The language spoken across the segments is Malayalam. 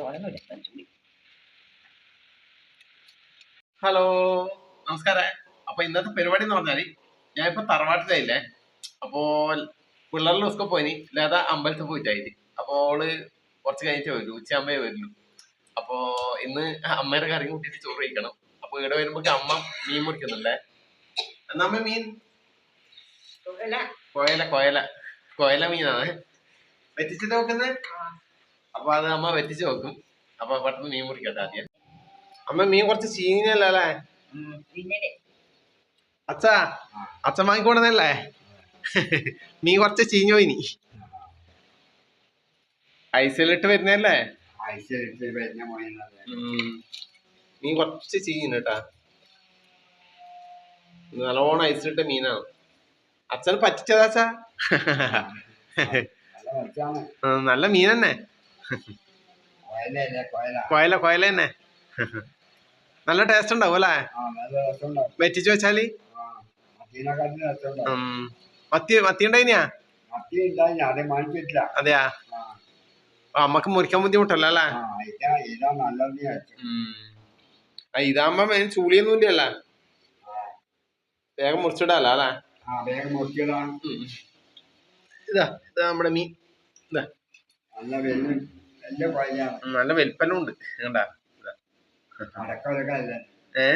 തോന്നുന്നില്ല ചുള്ളി ഹലോ നമസ്കാരം. അപ്പൊ ഇന്നത്തെ പരിപാടി എന്ന് പറഞ്ഞാൽ ഞാൻ ഇപ്പൊ തറവാട്ടിലായില്ലേ? അപ്പോ പിള്ളേരുടെ ദിവസം പോയിനി. അല്ലാതെ അമ്പലത്തിൽ പോയിട്ടായി അപ്പോ ഓൾ കുറച്ച് കഴിഞ്ഞിട്ട് വരും ഉച്ച അമ്മയെ വരുള്ളൂ. അപ്പോ ഇന്ന് അമ്മയുടെ കറി കൂട്ടിയിട്ട് ചോറ് കഴിക്കണം. അപ്പൊ ഇവിടെ വരുമ്പോ അമ്മ മീൻ മുറിക്കുന്നുണ്ടേ? എന്നാ അമ്മ മീൻ? കോയല. കോയല കോയല. മീനാണ്. വെറ്റിച്ചിട്ട് നോക്കുന്നത് അപ്പൊ അത് അമ്മ വെറ്റിച്ച് വെക്കും. അപ്പൊ പെട്ടെന്ന് മീൻ മുറിക്കട്ടെ ആദ്യം. അമ്മ മീൻ കുറച്ച് ചീഞ്ഞല്ലേ അച്ഛാ അച്ഛൻ വാങ്ങിക്കൊണ്ടതല്ലേ മീൻ കുറച്ച് ചീഞ്ഞു ഐസിലിട്ട് വരുന്നല്ലേ ഐസിലിട്ട് വരുന്ന മോയനത് മീൻ കുറച്ച് ചീഞ്ഞു കേട്ടാ നല്ലോണം ഐസിലിട്ട മീനാണ്. അച്ഛന് പറ്റിച്ചതാച്ചാ നല്ല മീൻ തന്നെ കൊയല. കോയല തന്നെ നല്ല ടേസ്റ്റ് ഉണ്ടാവും അല്ലേ? വെറ്റിച്ച് വെച്ചാൽ. മത്തി മത്തി ഉണ്ടായിനാ അതെയാ? അമ്മയ്ക്ക് മുറിക്കാൻ ബുദ്ധിമുട്ടല്ലോ അല്ലേ? ഇതാകുമ്പോ അതിന് ചൂളിയൊന്നും ഇല്ലല്ല വേഗം മുറിച്ചിടാലോ അല്ലേ? ഇതാ ഇതാ നമ്മുടെ മീൻ. ഇതാ. നല്ല വലിയ വലിയ കൊയലാണ് ഉം, നല്ല വലിപ്പനം ഉണ്ട് കണ്ടാ ഏ?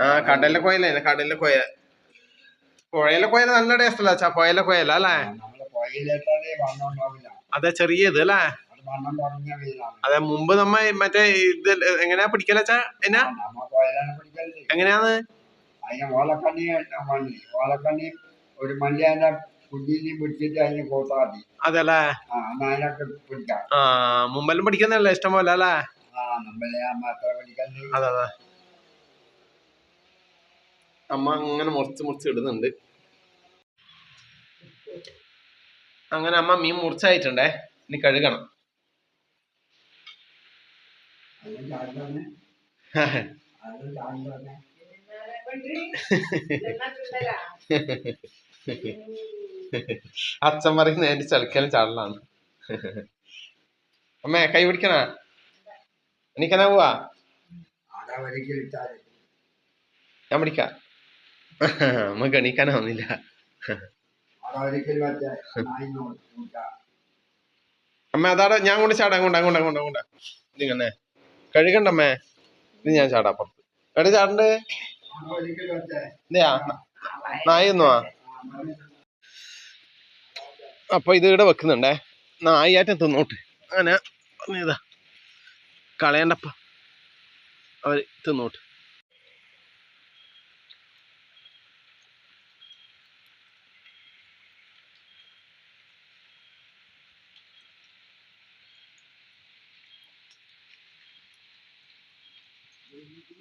ആ കടലിലെ കോയല കടലിലെ കോയ. പുഴയിലെ കോയല നല്ല ടേസ്റ്റ് അല്ല പുഴയിലെ കോയല അല്ലേ? അതെ ചെറിയത് അല്ലേ? അത് മുമ്പ് നമ്മ മറ്റേ ഇത് എങ്ങനെയാ പിടിക്കലച്ചാ എന്നാ? എങ്ങനെയാന്ന് ഓലക്കണ്ണി ഒരു മല്ലി പിടിച്ചിട്ട് അതിന് ആ എന്നാ അതിനൊക്കെ പിടിക്കാം ആ മുമ്പെല്ലാം പിടിക്കുന്നല്ലേ ഇഷ്ടം പോലെ അല്ലേ? ആ നമ്മളെ പിടിക്കുന്നത് അതെ അതെ. അമ്മ അങ്ങനെ മുറിച്ച് മുറിച്ച് ഇടുന്നുണ്ട്. അങ്ങനെ അമ്മ മീൻ മുറിച്ചായിട്ടുണ്ടേ. ഇനി കഴുകണം. ചാടുന്നെ അച്ഛൻ പറയുന്ന എന്റെ ചളിക്കലും ചാടലാണ് അമ്മേ കൈ പിടിക്കണ? എനിക്കെന്നാ പോവാ? ഞാൻ പിടിക്കാം. നമുക്ക് എണീക്കാനാവുന്നില്ല അമ്മ അതാടെ ഞാൻ കൊണ്ട് ചാടാ അങ്ങോട്ട് അങ്ങോട്ട് അങ്ങോട്ട് അങ്ങോട്ട്. ഇതിങ്ങനെ കഴുകണ്ടമ്മേ ഇത് ഞാൻ ചാടാ പുറത്ത് എവിടെ ചാടണ്ടേ? ആടാ നായി വെച്ച ഇതെയാ നായൊന്നുവാ അപ്പൊ ഇത് ഇവിടെ വെക്കുന്നുണ്ടേ. നായാറ്റം തിന്നോട്ട്. അങ്ങനെ പറഞ്ഞതാ കളയണ്ടപ്പ. അവർ തിന്നോട്ട്.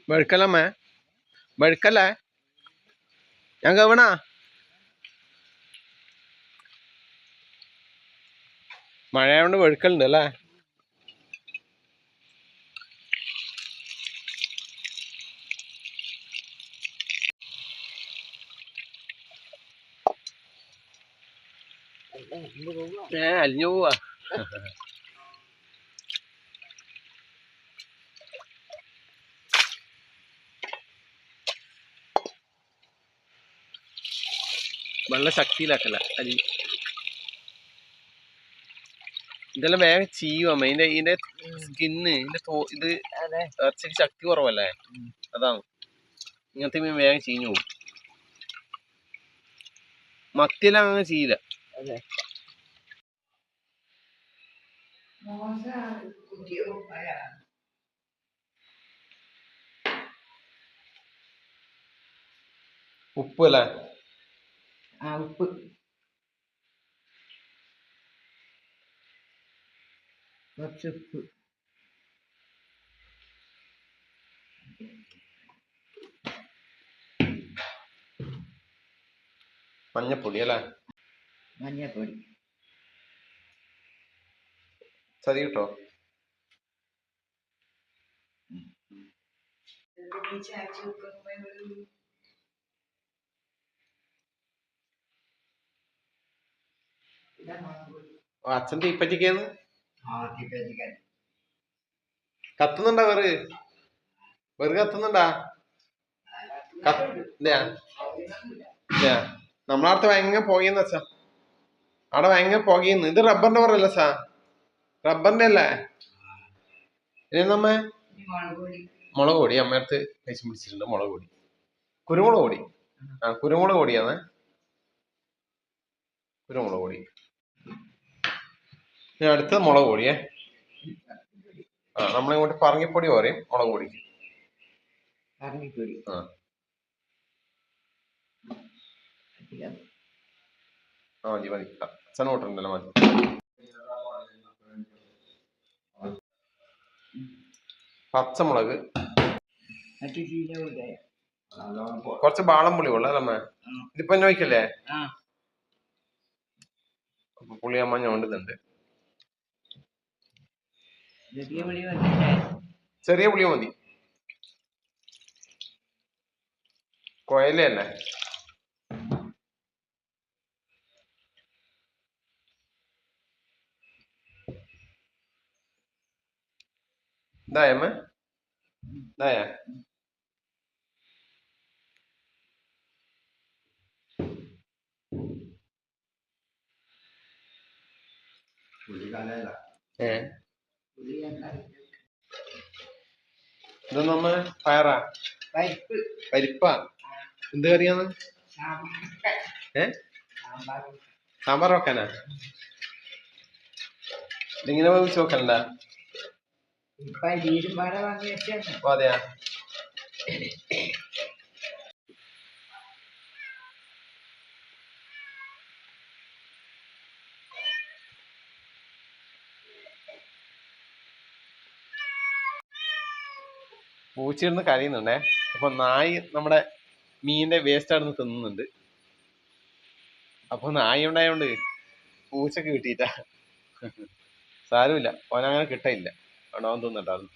വെഴുക്കലമ്മേ വഴുക്കല്ലേ ഞാൻ കവണ മഴയായോണ്ട് വെഴുക്കലുണ്ട് അല്ലേ? ഏ അലിഞ്ഞു പോവാ. വെള്ള ശക്തിയിലാക്കല്ല അരി ഇതെല്ലാം വേഗം ചെയ്യും അമ്മ ഇതിന്റെ ഇതിന്റെ സ്കിന്ന് ഇതിന്റെ തോ ഇത് അതെ. ഇറച്ചിക്ക് ശക്തി കുറവല്ലേ? അതാണ്. ഇങ്ങനത്തെ മീൻ വേഗം ചീഞ്ഞു പോകും. മത്തിയെല്ലാം അങ്ങനെ ചെയ്യില്ല ഉപ്പ് അല്ലേ? ഉപ്പ്. ഉപ്പ് മഞ്ഞപ്പൊടി അല്ലേ? മഞ്ഞപ്പൊടി ചതി കിട്ടോ? അച്ഛൻ തീപ്പറ്റിക്കാന്ന് കത്തുന്നുണ്ടാ വേറെ വേറെ കത്തുന്നുണ്ടാ? നമ്മളടുത്ത് ഭയങ്കര പുകയെന്ന് വെച്ചാ. അവിടെ ഭയങ്കര പുകയുന്നു ഇത് റബ്ബറിന്റെ പറയല്ല സാ? റബ്ബറിന്റെ അല്ലേ? ഇനി നമ്മ ഈ മുളക് പൊടി. മുളക് പൊടി. അമ്മയടുത്ത് കഴിച്ചു പിടിച്ചിട്ടുണ്ട് മുളക് പൊടി. കുരുമുളക് പൊടി. ആ കുരുമുളക് പൊടിയാണ് കുരുമുളക് പൊടി. ഇനി അടുത്തത് മുളക് പൊടിയേ. ആ നമ്മളിങ്ങോട്ട് പറങ്ങിപ്പൊടി പറയും മുളക് പൊടിക്ക്. കറങ്ങിപ്പൊടി ആ. മതി മതി. അച്ഛൻ ഓട്ടുണ്ടല്ലോ മതി. പച്ചമുളക്. കുറച്ച് ബാളം പുളി ഉള്ള അല്ലമ്മ ഇതിപ്പോ എന്നെ വയ്ക്കല്ലേ? ഞാൻ ഞോണ്ടുന്നുണ്ട്. ചെറിയ പൊടി വന്നിട്ടേ ചെറിയ പുളി മതി കൊയലല്ലേ ഇതായമ്മ ഇതായ പുള്ളിക്കാരല്ല. ഏ പുളി കണ്ടാൽ ഇതൊന്നമ്മ പയറാ? പരിപ്പ്. പരിപ്പാ? എന്ത് കറിയാന്ന് സാമ്പാർ. ഏ? സാമ്പാർ സാമ്പാർ വെക്കാനാ ഇങ്ങനെ വേവിച്ച് വെക്കണ്ട അതെയാ? പൂച്ചയിരുന്ന് കരയുന്നുണ്ടേ. അപ്പൊ നായി നമ്മുടെ മീനിന്റെ വേസ്റ്റ് ആണെന്ന് തിന്നുന്നുണ്ട്. അപ്പൊ നായി ഉണ്ടായോണ്ട് പൂച്ചക്ക് കിട്ടിയിട്ടാ? സാരമില്ല. ഓനങ്ങനെ കിട്ടയില്ല. ഉണ്ടാവാൻ തിന്നിട്ടായിരുന്നു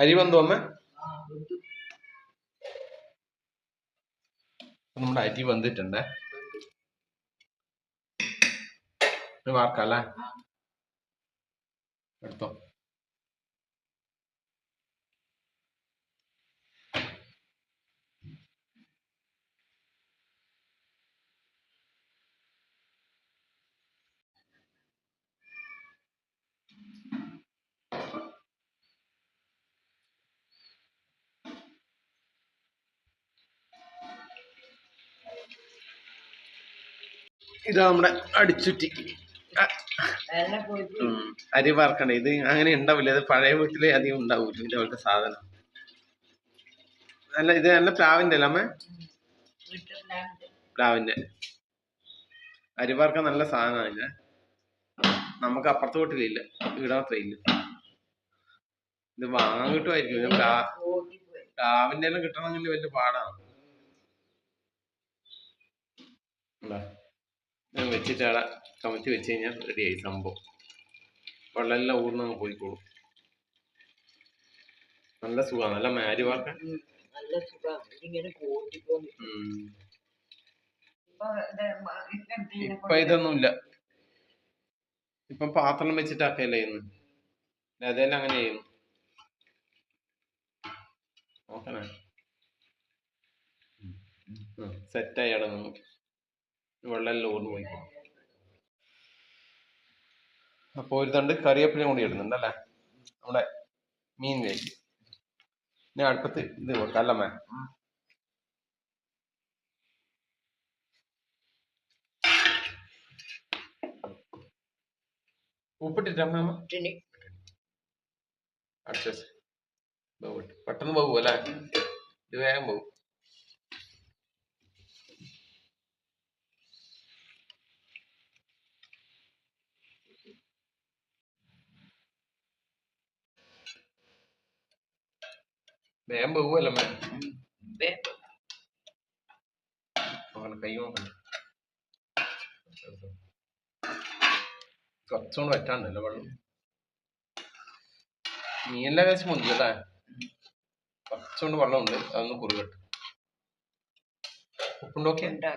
ഹരി വന്നു അമ്മ. നമ്മുടെ അരി വന്നിട്ടുണ്ട്. ഇത് വാർക്കല്ലേ എടുത്തോ. ഇതാ നമ്മുടെ അടിച്ചുറ്റി അരി വറക്കണ്ട. ഇത് അങ്ങനെ ഉണ്ടാവില്ല. ഇത് പഴയ വീട്ടിൽ അധികം ഇതിന്റെ ഇതേപോലത്തെ സാധനം. അല്ല ഇത് നല്ല പ്ലാവിന്റെ അല്ല അമ്മ? പ്ലാവിന്റെ. അരി വറക്കാൻ നല്ല സാധനമാണ് നമുക്ക് അപ്പുറത്തെ വീട്ടിലില്ല. ഇവിടെ മാത്രമേ ഇല്ല. ഇത് വാങ്ങാൻ കിട്ടുമായിരിക്കും പ്ലാവിന്റെ എല്ലാം കിട്ടണമെങ്കിൽ വലിയ പാടാണ്. ഇതാ. കമത്തി വെച്ച് കഴിഞ്ഞാൽ റെഡിയായി സംഭവം. വെള്ളമെല്ലാം ഊർന്ന് അങ്ങ് പോയിക്കോളും. നല്ല സുഖമാണ് നല്ല മാരി വാർക്കാൻ. നല്ല സുഖമാണ് ഇതിങ്ങനെ കൂട്ടിപ്പോകും. ഇപ്പൊ ഇതൊന്നുമില്ല. ഇപ്പൊ പാത്രം വെച്ചിട്ടാക്കല്ലേ ചെയ്യുന്നു. അതെല്ലാം അങ്ങനെ ചെയ്യുന്നു. നോക്കണേ. സെറ്റായി അടങ്ങുന്നു. വെള്ളമെല്ലാം ലോർന്ന് പോയി അപ്പൊ ഒരു തണ്ട് കറിവേപ്പിലയും കൂടി ഇടുന്നുണ്ടല്ലേ നമ്മുടെ മീനിലേക്ക് ഇനി അടുപ്പത്ത് ഇത് വെക്കല്ലമ്മേ ഉപ്പിട്ടിട്ടമ്മ ഇട്ടിന് അടച്ചു. പെട്ടെന്ന് പോകും അല്ലേ? ഇത് വേഗം പോകും വേഗം പോകുമല്ലോ മേ വേ- നോക്കണം കൈ നോക്കണം കുറച്ചുകൊണ്ട് പറ്റാണ്ടല്ലോ വെള്ളം മീനെല്ലാം കഴിച്ച് മുന്തിയതാ കുറച്ചുകൊണ്ട് വെള്ളമുണ്ട് അതൊന്ന് കുറുകട്ടെ ഉപ്പുണ്ടോക്കിയ ഉണ്ടാ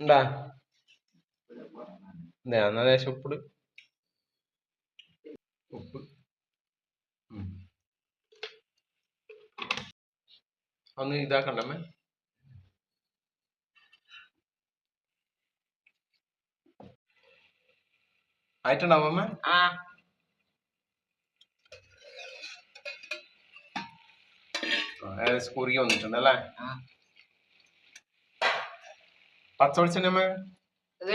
ഇതാ എന്നാ ദേശം ഉപ്പിട് ഉപ്പ് ഒന്ന് ഇതാക്കണ്ടമ്മേ ആയിട്ടുണ്ടാവും അമ്മ? ആ. ഏകദേശം കുറുകി വന്നിട്ടുണ്ട് അല്ലേ? ആ. പച്ച വെളിച്ചെണ്ണ ഇത്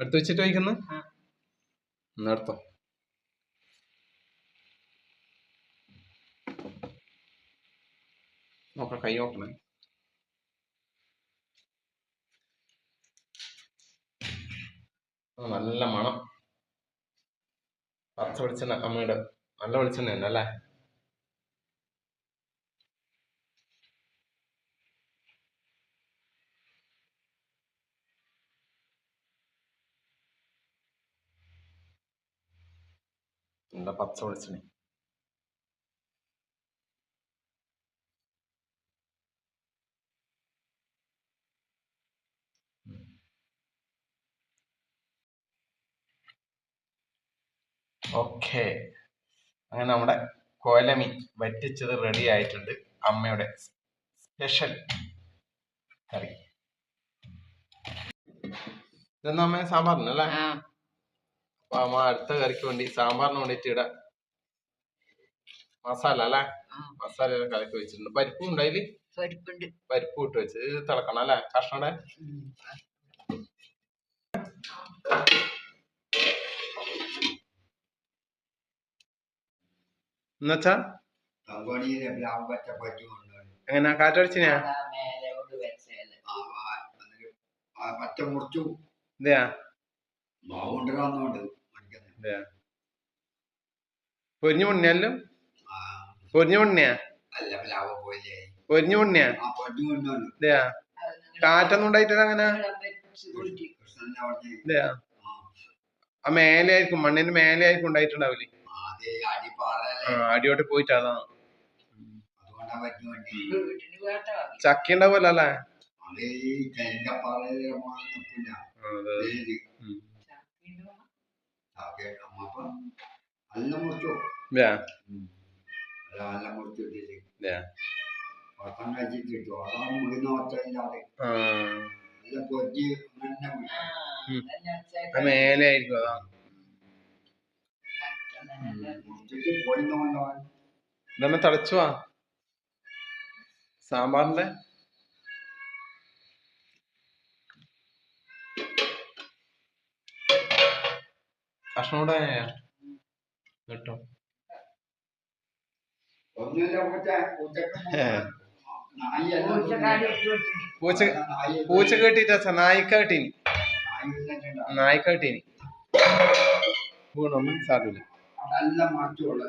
എടുത്ത് വെച്ചിട്ട് വയ്ക്കുന്നു? ആ. എന്നാ എടുത്തോ നോക്കാം കൈ നോക്കണേ നല്ല മണം. പച്ച വെളിച്ചെണ്ണ അമ്മയുടെ നല്ല വെളിച്ചെണ്ണ തന്നെ അല്ലേ? എന്താ പച്ച വെളിച്ചെണ്ണ. ഓക്കെ. അങ്ങനെ നമ്മുടെ കോലമി വറ്റിച്ചത് റെഡി ആയിട്ടുണ്ട്. അമ്മയുടെ സ്പെഷ്യൽ കറി. ഇതെന്നാ അമ്മ? സാമ്പാറിനല്ലേ? അപ്പൊ അമ്മ അടുത്ത കറിക്ക് വേണ്ടി സാമ്പാറിന് വേണ്ടിട്ട് ഇവിടെ മസാല അല്ലേ? മസാല കലക്കി വെച്ചിട്ടുണ്ട്. പരിപ്പും ഉണ്ടായിൽ പരിപ്പുണ്ട്. പരിപ്പ് ഇട്ട് വെച്ച്. ഇത് തിളക്കണം അല്ലേ? കഷ്ണടെ എന്നുവെച്ചാ? അങ്ങനെ കാറ്റടിച്ചാ എങ്ങനെ? കാറ്റടിച്ചിനാ? പച്ച മുറിച്ചു. ഇതെയാ? പൊരിഞ്ഞു പൊണ്ണിയല്ലോ? പൊരിഞ്ഞു പൊണ്ണിയാ? പൊരിഞ്ഞു പൊണ്ണിയാ? ഇതെയാ? കാറ്റൊന്നും ഉണ്ടായിട്ടില്ല അങ്ങനെ? ഇതെയാ? ആ മേലെ ആയിരിക്കും മണ്ണിന്റെ മേലെ ആയിരിക്കും ഉണ്ടായിട്ടുണ്ടാവില്ലേ അടിയോട്ട് പോയിട്ട് വാങ്ങി ചക്ക ഉണ്ടാവുമല്ലോ അല്ലേ അത് അതെ, അതെ. മേലെ ആയിരിക്കും അതാ. ചക്കനെ തടച്ചു തിളച്ചുവാ സാമ്പാറിന്റെ. കഷ്ണം കൂടെ കേട്ടോ പൂച്ച. പൂച്ച കേട്ടിട്ടാ നായിക്ക കേട്ടീനി. നായിക്ക കേട്ടീനി. വീണൊന്നും സാരമില്ല. നല്ല മാറ്റമുള്ള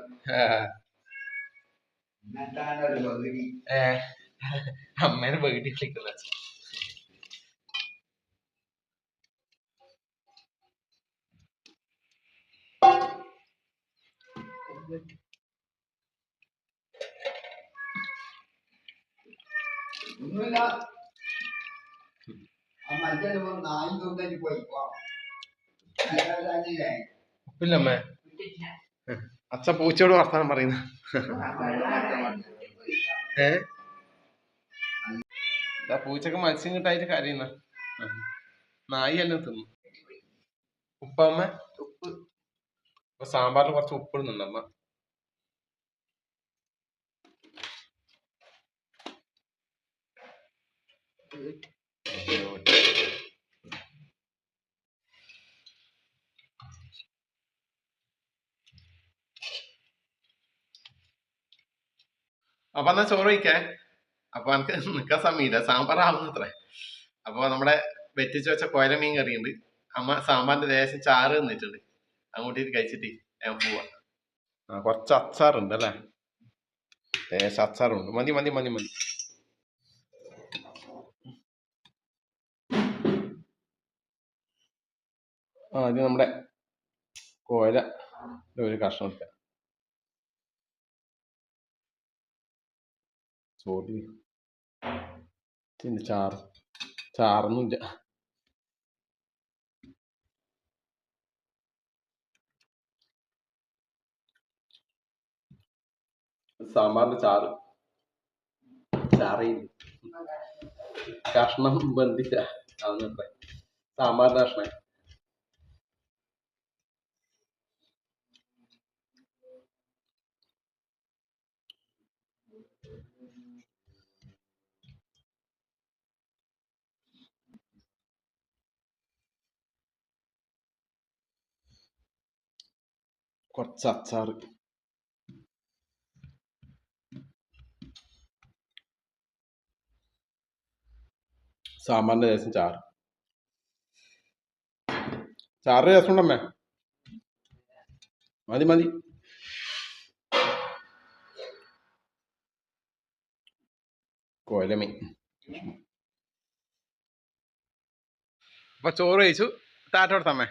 അമ്മേനെ വീട്ടിലേക്കുള്ള ഒന്നുമില്ല. നായി തൊണ്ടി പോയി. അല്ലേ ഉപ്പില്ല അമ്മേ. വിട്ടിട്ടില്ല. അച്ഛ പൂച്ചയോട് വർത്താനം പറയുന്ന. ഏ? പൂച്ചക്ക് മത്സ്യം കിട്ടായിട്ട് കരയുന്ന. നായി എല്ലാം തിന്നു. ഉപ്പമ്മ? ഉപ്പ്. ഇപ്പൊ സാമ്പാറിൽ കുറച്ച് ഉപ്പ് ഇടുന്നുണ്ട് അമ്മ. അപ്പൊ എന്നാ ചോറ് വയ്ക്കേ അപ്പൊ എനിക്ക് നിക്കാൻ സമയമില്ല. സാമ്പാർ ആവുന്നത്രേ. അപ്പൊ നമ്മുടെ വെറ്റിച്ച് വെച്ച കോയല മീൻ കറിയുണ്ട്. അമ്മ സാമ്പാറിന്റെ ലേശം ചാറ് തന്നിട്ടുണ്ട്. അങ്ങോട്ടേക്ക് കഴിച്ചിട്ട് ഞാൻ പോവാ. കുറച്ച് അച്ചാറുണ്ട് അല്ലേ? ലേശം അച്ചാറുണ്ട്. മതി മതി മതി മതി. ആ ഇത് നമ്മുടെ കോയല ഒരു കഷ്ണം എടുക്കാം. ചോറ് പിന്നെ ചാറ് ചാറൊന്നുമില്ല സാമ്പാറിന്റെ ചാറ് ചാറ് കഷ്ണം ബന്ധിച്ച സാമ്പാറിന്റെ കഷ്ണം കുറച്ച് അച്ചാറ്. സാമ്പാറിന്റെ ശേഷം ചാറ്. ചാറ് രസമുണ്ടമ്മേ മതി മതി. കോലമീൻ അപ്പൊ ചോറ് കഴിച്ചു. ടാറ്റ കൊടുത്തമ്മേ